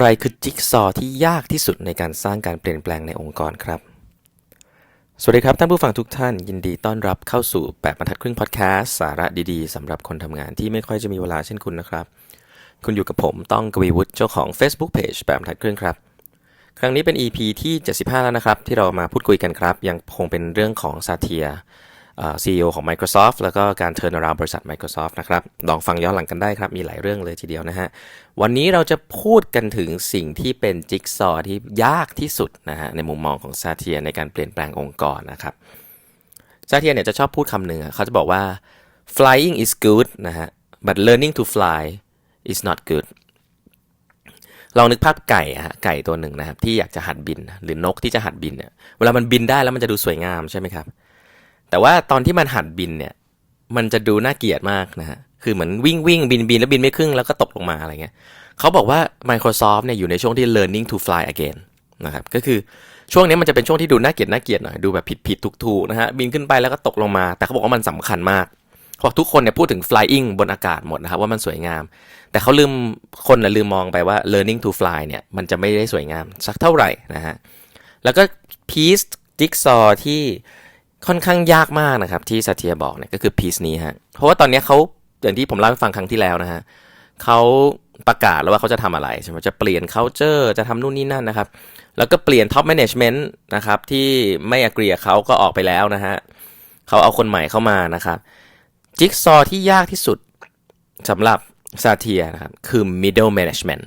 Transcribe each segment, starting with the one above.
อะไรคือจิ๊กซอว์ที่ยากที่สุดในการสร้างการเปลี่ยนแปลงในองค์กรครับ สวัสดีครับท่านผู้ฟังทุกท่าน ยินดีต้อนรับเข้าสู่ 8บรรทัดครึ่งพอดแคสต์สาระดีๆสำหรับคนทำงานที่ไม่ค่อยจะมีเวลาเช่นคุณนะครับ คุณอยู่กับผมต้องกวีวุฒิเจ้าของ Facebook Page 8บรรทัดครึ่งครับ ครั้งนี้เป็น EP ที่ 75 แล้วนะครับ ที่เรามาพูดคุยกันครับ ยังคงเป็นเรื่องของซาเทีย CEO ของ Microsoft แล้วก็การ turn around บริษัท Microsoft นะครับ ลองฟังย้อนหลังกันได้ครับ มีหลายเรื่องเลยทีเดียวนะฮะ วันนี้เราจะพูดกันถึงสิ่งที่เป็นจิ๊กซอว์ที่ยากที่สุดนะฮะในมุมมองของซาเทียในการเปลี่ยนแปลงองค์กรนะครับซาเทียเนี่ยจะชอบพูดคำหนึ่งอเขาจะบอกว่า flying is good นะฮะ but learning to fly is not good ลองนึกภาพไก่อะฮะไก่ตัวหนึ่งนะครับที่อยากจะหัดบิน หรือนกที่จะหัดบินเนี่ยเวลามันบินได้แล้วมันจะดูสวยงามใช่ไหมครับ แต่ว่าตอนที่มันหัดบินเนี่ย มันจะดูน่าเกลียดมากนะฮะ คือเหมือนวิ่งวิ่งบินบินแล้วบินไม่ครึ่งแล้วก็ตกลงมาอะไรเงี้ยเขาบอกว่า Microsoft เนี่ยอยู่ในช่วงที่ learning to fly again นะครับ ก็คือช่วงนี้มันจะเป็นช่วงที่ดูน่าเกลียดน่าเกลียดหน่อย ดูแบบผิดผิดถูกถูกนะฮะ บินขึ้นไปแล้วก็ตกลงมา แต่เขาบอกว่ามันสำคัญมากเพราะทุกคนเนี่ยพูดถึง flying บนอากาศหมดนะครับว่ามันสวยงาม แต่เขาลืมคนนะลืมมองไปว่า learning to fly เนี่ยมันจะไม่ได้สวยงามสักเท่าไหร่นะฮะ แล้วก็ piece jigsaw ที่ ค่อนข้างยากมากนะครับ ที่ซาเทียบอกเนี่ยก็คือ piece นี้ฮะเพราะว่าตอนนี้เขาอย่างที่ผมเล่าให้ฟังครั้งที่แล้วนะฮะเขาประกาศแล้วว่าเขาจะทำอะไรใช่ไหมจะเปลี่ยน culture จะทำนู่นนี่นั่นนะครับ แล้วก็เปลี่ยน top management นะครับที่ไม่อ g ก e กับเขาก็ออกไปแล้วนะฮะเขาเอาคนใหม่เข้ามานะครับจิ๊กซอที่ยากที่สุดสำหรับซาเทียนะครับคือ middle management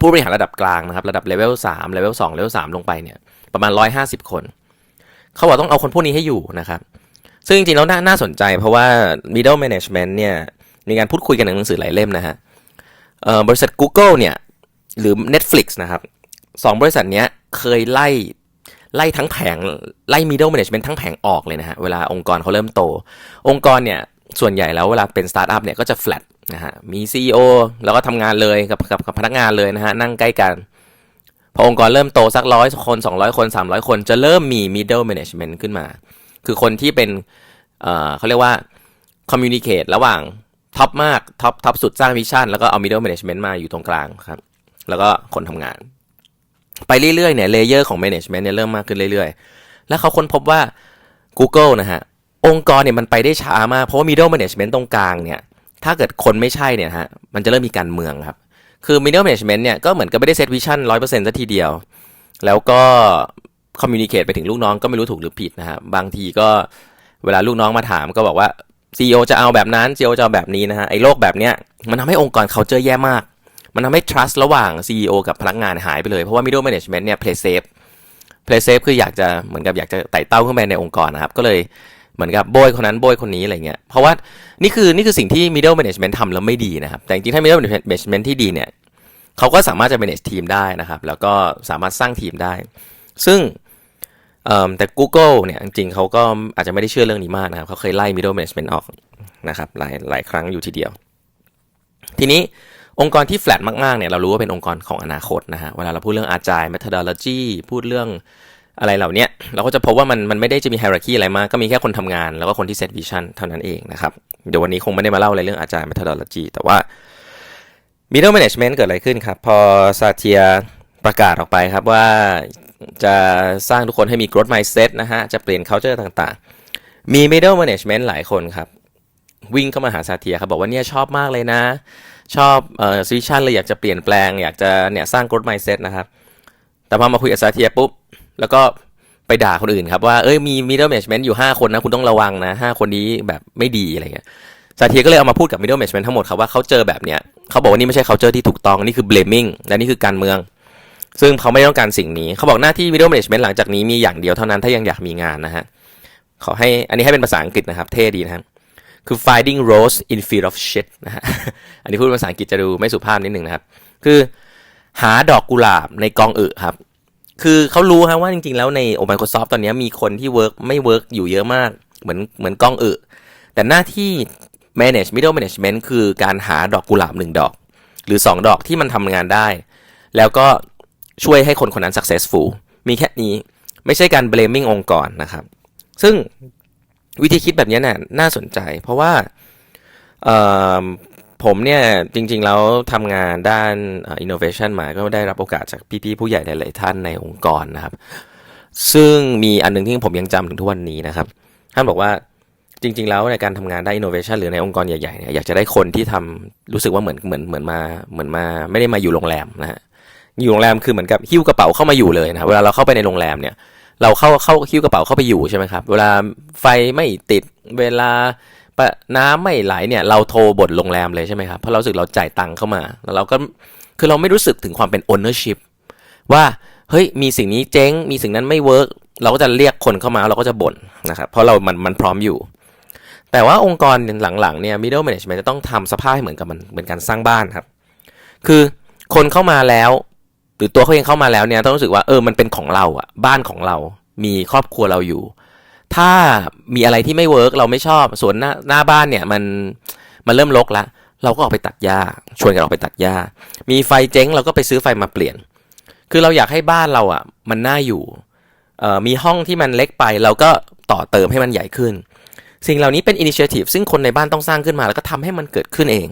ผู้บริหารระดับกลางนะครับ ระดับเลเวล3เลเวล2เลเวล3ลงไปเนี่ย ประมาณ 150 คน เขาบอกต้องเอาคนพวกนี้ให้อยู่นะครับ ซึ่งจริงๆแล้วน่าน่าสนใจเพราะว่า middle management เนี่ยมีการพูดคุยกันในหนังสือหลายเล่มนะฮะบริษัท Google เนี่ยหรือ Netflix นะครับสองบริษัทเนี้ยเคยไล่ไล่ทั้งแผงไล่ middle management ทั้งแผงออกเลยนะฮะเวลาองค์กรเขาเริ่มโต องค์กรเนี่ยส่วนใหญ่แล้วเวลาเป็นสตาร์ทอัพเนี่ยก็จะ flat นะฮะมี CEO แล้วก็ทำงานเลยกับกับกับพนักงานเลยนะฮะนั่งใกล้กัน พอองค์กรเริ่มโตสักร้อยคน 200 คน 300 คน จะเริ่มมี middle management ขึ้นมา คือคนที่เป็นเเขาเรียกว่า communicate ระหว่างท็อปมากท็อปท็อปสุดสร้างวิชั่นแล้วก็เอา middle management มาอยู่ตรงกลางครับ แล้วก็คนทำงาน ไปเรื่อยๆเนี่ยเลเยอร์ของ management เนี่ยเริ่มมากขึ้นเรื่อยๆ แล้วเขาค้นพบว่า Google นะฮะองค์กรเนี่ยมันไปได้ช้ามากเพราะว่า middle management ตรงกลางเนี่ยถ้าเกิดคนไม่ใช่เนี่ยฮะมันจะเริ่มมีการเมืองครับ คือ middle management เนี่ยก็เหมือนกับไม่ได้เซตวิชั่นร้อยเปอร์เซ็นต์ซะทีเดียว แล้วก็ communicate ไปถึงลูกน้องก็ไม่รู้ถูกหรือผิดนะฮะบางทีก็เวลาลูกน้องมาถามก็บอกว่า CEO จะเอาแบบนั้น CEO จะเอาแบบนี้นะฮะไอ้โลกแบบเนี้ยมันทำให้องค์กรเขาเจอแย่มาก มันทำให้ trust ระหว่าง CEO กับพนักงานหายไปเลย เพราะว่า middle management เนี่ย play safe play safe คืออยากจะเหมือนกับอยากจะไต่เต้าขึ้นไปในองค์กรนะครับก็เลย เหมือนกับโบยคนนั้นโบยคนนี้อะไรเงี้ย เพราะว่านี่คือนี่คือสิ่งที่ middle management ทำแล้วไม่ดีนะครับ แต่จริงๆถ้า middle management ที่ดีเนี่ยเขาก็สามารถจะ manage ทีมได้นะครับ แล้วก็สามารถสร้างทีมได้ ซึ่งแต่ Google เนี่ยจริงๆเขาก็อาจจะไม่ได้เชื่อเรื่องนี้มากนะครับเขาเคยไล่ middle management ออกนะครับหลายหลายครั้งอยู่ทีเดียว ทีนี้องค์กรที่ flat มากๆเนี่ยเรารู้ว่าเป็นองค์กรของอนาคตนะฮะเวลาเราพูดเรื่อง agile methodology พูดเรื่อง อะไรเหล่านี้เราก็จะพบว่ามันมันไม่ได้จะมี hierarchy อะไรมากก็มีแค่คนทำงาน แล้วก็คนที่ set vision เท่านั้นเองนะครับ เดี๋ยววันนี้คงไม่ได้มาเล่าอะไรเรื่อง agile methodology แต่ว่า middle management เกิดอะไรขึ้นครับ พอซาเทียประกาศออกไปครับว่าจะสร้างทุกคนให้มี growth mindset นะฮะ จะเปลี่ยน culture ต่างๆ มี middle management หลายคนครับ วิ่งเข้ามาหาซาเทียครับ บอกว่าเนี่ยชอบมากเลยนะ ชอบเอ่อวิชั่นเลยอยากจะเปลี่ยนแปลง อยากจะเนี่ยสร้าง growth mindset นะครับ แต่พอมาคุยกับซาเทียปุ๊บ แล้วก็ไปด่าคนอื่นครับว่าเอ้ยมี middle management อยู่ 5 คนนะ คุณต้องระวังนะ 5 คนนี้แบบไม่ดีอะไรเงี้ยซาเทียก็เลยเอามาพูดกับ middle management ทั้งหมดครับว่าเขาเจอแบบเนี้ยเขาบอกว่านี่ไม่ใช่ culture ที่ถูกต้องนี่คือ blaming และนี่คือการเมือง ซึ่งเขาไม่ต้องการสิ่งนี้เขาบอกหน้าที่ middle management หลังจากนี้มีอย่างเดียวเท่านั้นถ้ายังอยากมีงานนะฮะขอให้อันนี้ให้เป็นภาษาอังกฤษนะครับ เท่ดีนะครับคือ finding rose in field of shit นะฮะ อันนี้พูดภาษาอังกฤษจะดูไม่สุภาพนิดหนึ่งนะครับ คือหาดอกกุหลาบในกองอึครับ คือเขารู้ครับว่าจริงๆ แล้วในโอ Microsoft ตอนนี้มีคนที่เวิร์กไม่เวิร์กอยู่เยอะมาก เหมือนเหมือนกล้องอึแต่หน้าที่ manage middle management คือการหาดอกกุหลาบหนึ่งดอก หรือ 2 ดอกที่มันทำงานได้ แล้วก็ช่วยให้คนคนนั้น successful มีแค่นี้ไม่ใช่การ blaming องค์กรนะครับ ซึ่งวิธีคิดแบบนี้น่ะน่าสนใจ เพราะว่า ผมเนี่ยจริงๆแล้วทำงานด้าน innovation มาก็ได้รับโอกาสจากพี่ๆผู้ใหญ่หลายๆท่านในองค์กรนะครับ ซึ่งมีอันหนึงที่ผมยังจำถึงทุกวันนี้นะครับ ท่านบอกว่าจริง ๆ แล้วในการทำงานด้าน innovation หรือในองค์กรใหญ่ๆเนี่ยอยากจะได้คนที่ทำรู้สึกว่าเหมือนเหมือนเหมือนมาเหมือนมาไม่ได้มาอยู่โรงแรมนะฮะอยู่โรงแรมคือเหมือนกับหิ้วกระเป๋าเข้ามาอยู่เลยนะเวลาเราเข้าไปในโรงแรมเนี่ยเราเข้าเข้าหิ้วกระเป๋าเข้าไปอยู่ใช่ไหมครับ เวลาไฟไม่ติดเวลา น้ำไม่ไหลเนี่ยเราโทรบทโรงแรมเลยใช่ไหมครับเพราะเราสึกเราจ่ายตังค์เข้ามา แล้วเราก็คือเราไม่รู้สึกถึงความเป็น ownership ว่าเฮ้ยมีสิ่งนี้เจ๊งมีสิ่งนั้นไม่เวิร์กเราก็จะเรียกคนเข้ามาเราก็จะบ่นนะครับเพราะเรามันมันพร้อมอยู่ แต่ว่าองค์กรหลังๆเนี่ย middle management จะต้องทำสภาพให้เหมือนกับมันเหมือนการสร้างบ้านครับ คือคนเข้ามาแล้ว หรือตัวเขาเองเข้ามาแล้วเนี่ยต้องรู้สึกว่าเออมันเป็นของเราอะบ้านของเรา มีครอบครัวเราอยู่ ถ้ามีอะไรที่ไม่เวิร์กเราไม่ชอบสวนหน้าหน้าบ้านเนี่ยมันมันเริ่มรกแล้วเราก็ออกไปตัดหญ้าชวนกันออกไปตัดหญ้า มีไฟเจ๊งเราก็ไปซื้อไฟมาเปลี่ยน คือเราอยากให้บ้านเราอะ มันน่าอยู่มีห้องที่มันเล็กไปเราก็ต่อเติมให้มันใหญ่ขึ้น สิ่งเหล่านี้เป็นอินิเชทีฟซึ่งคนในบ้านต้องสร้างขึ้นมา แล้วก็ทำให้มันเกิดขึ้นเอง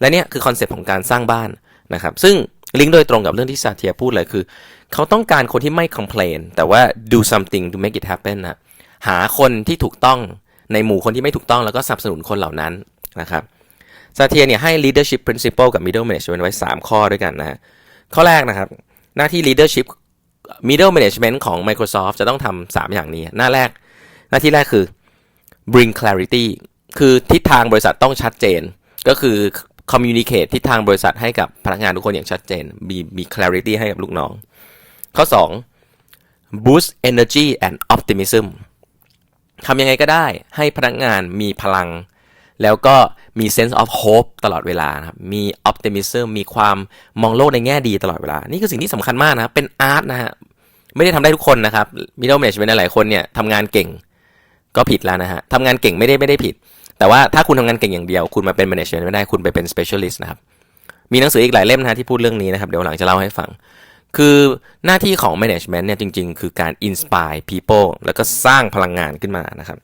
และเนี่ยคือคอนเซปต์ของการสร้างบ้านนะครับ ซึ่งลิงก์โดยตรงกับเรื่องที่ซาเทียพูดเลยคือ เขาต้องการคนที่ไม่ complain แต่ว่า do something to make it happen นะ หาคนที่ถูกต้องในหมู่คนที่ไม่ถูกต้องแล้วก็สนับสนุนคนเหล่านั้นนะครับซาเทียเนี่ยให้ leadership principle กับ middle management ไว้ 3 ข้อด้วยกันนะฮะข้อแรกนะครับ หน้าที่ leadership middle management ของ Microsoft จะต้องทำ3อย่างนี้ หน้าแรก หน้าที่แรกคือ bring clarity คือทิศทางบริษัทต้องชัดเจน ก็คือ communicate ทิศทางบริษัทให้กับพนักงานทุกคนอย่างชัดเจน มีมี clarity ให้กับลูกน้อง ข้อ 2 boost energy and optimism ทำยังไงก็ได้ให้พนักงานมีพลัง แล้วก็มี sense of hope ตลอดเวลานะครับ มี optimism มีความมองโลกในแง่ดีตลอดเวลา นี่คือสิ่งที่สำคัญมากนะครับเป็นอาร์ตนะฮะ ไม่ได้ทำได้ทุกคนนะครับ middle management หลายคนเนี่ยทำงานเก่งก็ผิดแล้วนะฮะทำงานเก่งไม่ได้ไม่ได้ผิด แต่ว่าถ้าคุณทำงานเก่งอย่างเดียว คุณมาเป็น management ไม่ได้คุณไปเป็น specialist นะครับ มีหนังสืออีกหลายเล่มนะฮะที่พูดเรื่องนี้นะครับ เดี๋ยวหลังจะเล่าให้ฟัง คือหน้าที่ของ management เนี่ยจริง ๆ คือการ inspire people แล้วก็สร้างพลังงานขึ้นมานะครับ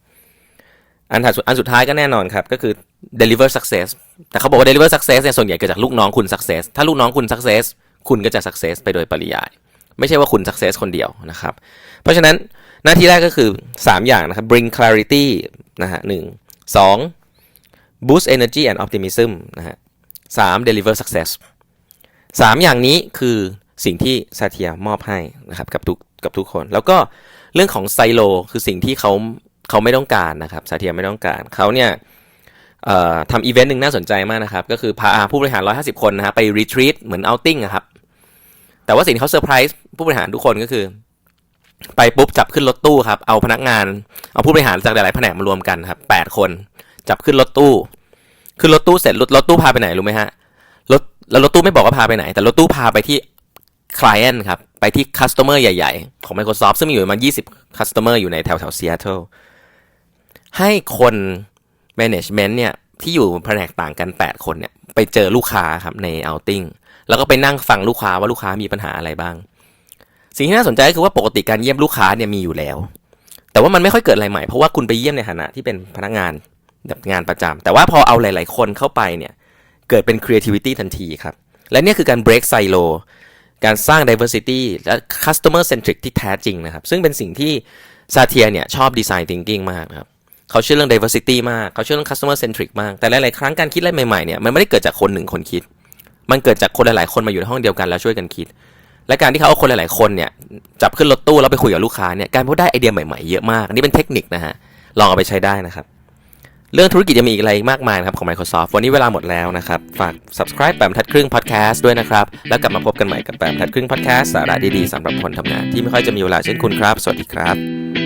อันถัดสุดอันสุดท้ายก็แน่นอนครับ ก็คือ deliver success แต่เขาบอกว่า deliver success เนี่ยส่วนใหญ่เกิดจากลูกน้องคุณ success ถ้าลูกน้องคุณ success คุณก็จะ success ไปโดยปริยาย ไม่ใช่ว่าคุณ success คนเดียวนะครับ เพราะฉะนั้นหน้าที่แรกก็คือ 3 อย่างนะครับ bring clarity นะฮะหนึ่งสอง boost energy and optimism นะฮะสาม deliver success สามอย่างนี้คือ สิ่งที่ซาเทียมอบให้นะครับกับทุกกับทุกคน แล้วก็เรื่องของไซโลคือสิ่งที่เขาเขาไม่ต้องการนะครับซาเทียไม่ต้องการเขาเนี่ยทำอีเวนต์หนึ่งน่าสนใจมากนะครับ ก็คือพาผู้บริหาร 150 คนนะฮะไปรีทรีตเหมือนเอาติ้งครับ แต่ว่าสิ่งที่เขาเซอร์ไพรส์ผู้บริหารทุกคนก็คือ ไปปุ๊บจับขึ้นรถตู้ครับ เอาพนักงาน เอาผู้บริหารจากหลายๆแผนกมารวมกันครับแปดคน จับขึ้นรถตู้ ขึ้นรถตู้เสร็จรถรถตู้พาไปไหนรู้ไหมฮะรถแล้วรถตู้ไม่บอกว่าพาไปไหน แต่รถตู้พาไปที่ client ครับ ไปที่ customer ใหญ่ ๆ ของ Microsoft ซึ่งมีอยู่ประมาณ 20 customer อยู่ในแถวแถว Seattle ให้คน management เนี่ย ที่อยู่แผนกต่างกัน 8 คนเนี่ย ไปเจอลูกค้าครับใน outing แล้วก็ไปนั่งฟังลูกค้าว่าลูกค้ามีปัญหาอะไรบ้าง สิ่งที่น่าสนใจก็คือว่าปกติการเยี่ยมลูกค้าเนี่ยมีอยู่แล้ว แต่ว่ามันไม่ค่อยเกิดอะไรใหม่ เพราะว่าคุณไปเยี่ยมในฐานะที่เป็นพนักงานแบบงานประจำแต่ว่าพอเอาหลาย ๆ คนเข้าไปเนี่ย เกิดเป็น creativity ทันทีครับ และนี่คือการ break silo การสร้าง diversity และ customer centric ที่แท้จริงนะครับ ซึ่งเป็นสิ่งที่ซาเทียเนี่ยชอบ design thinking มากครับเขาเชื่อเรื่อง diversity มากเขาเชื่อเรื่อง customer centric มาก แต่หลาย ๆ ครั้งการคิดอะไรใหม่ ๆ เนี่ย มันไม่ได้เกิดจากคนหนึ่งคนคิด มันเกิดจากคนหลาย ๆ คนมาอยู่ในห้องเดียวกันแล้วช่วยกันคิด และการที่เขาเอาคนหลาย ๆ คนเนี่ยจับขึ้นรถตู้แล้วไปคุยกับลูกค้าเนี่ย การพบได้ไอเดียใหม่ ๆ เยอะมากอันนี้เป็นเทคนิคนะฮะ ลองเอาไปใช้ได้นะครับ เรื่องธุรกิจยังมีอีกอะไรมากมายนะครับของ Microsoft วันนี้เวลาหมดแล้วนะครับ ฝาก subscribe แปมทัดครึ่ง podcast ด้วยนะครับ แล้วกลับมาพบกันใหม่กับแปมทัดครึ่ง podcast สาระดีๆสำหรับคนทำงานที่ไม่ค่อยจะมีเวลาเช่นคุณครับ สวัสดีครับ